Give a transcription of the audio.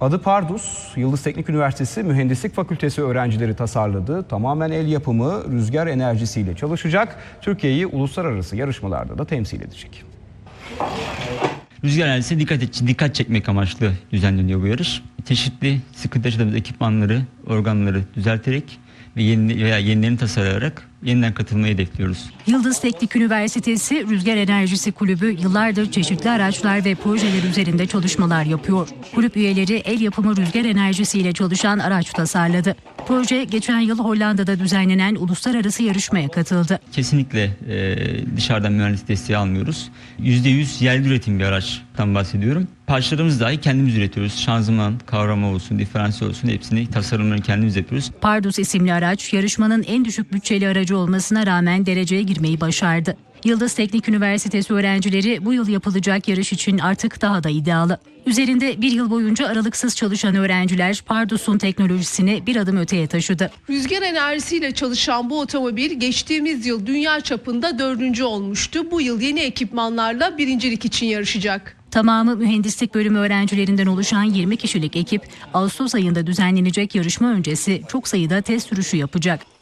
Adı Pardus, Yıldız Teknik Üniversitesi Mühendislik Fakültesi öğrencileri tasarladığı tamamen el yapımı rüzgar enerjisiyle çalışacak. Türkiye'yi uluslararası yarışmalarda da temsil edecek. Rüzgar enerjisi dikkat, dikkat çekmek amaçlı düzenleniyor bu yarış. Çeşitli sıkıntı yaşadığımız ekipmanları, organları düzelterek ve yeni, veya yenilerini tasarlayarak yeniden katılmayı hedefliyoruz. Yıldız Teknik Üniversitesi Rüzgar Enerjisi Kulübü yıllardır çeşitli araçlar ve projeler üzerinde çalışmalar yapıyor. Kulüp üyeleri el yapımı rüzgar enerjisiyle çalışan araç tasarladı. Proje geçen yıl Hollanda'da düzenlenen uluslararası yarışmaya katıldı. Kesinlikle e, dışarıdan mühendis desteği almıyoruz. %100 yerli üretim bir araçtan bahsediyorum. Parçalarımızı dahi kendimiz üretiyoruz. Şanzıman, kavrama olsun, diferansiyel olsun hepsini tasarımlarını kendimiz yapıyoruz. Pardus isimli araç yarışmanın en düşük bütçeli aracı olmasına rağmen dereceye girmeyi başardı. Yıldız Teknik Üniversitesi öğrencileri bu yıl yapılacak yarış için artık daha da iddialı. Üzerinde bir yıl boyunca aralıksız çalışan öğrenciler Pardus'un teknolojisini bir adım öteye taşıdı. Rüzgar enerjisiyle çalışan bu otomobil geçtiğimiz yıl dünya çapında dördüncü olmuştu. Bu yıl yeni ekipmanlarla birincilik için yarışacak. Tamamı mühendislik bölümü öğrencilerinden oluşan 20 kişilik ekip Ağustos ayında düzenlenecek yarışma öncesi çok sayıda test sürüşü yapacak.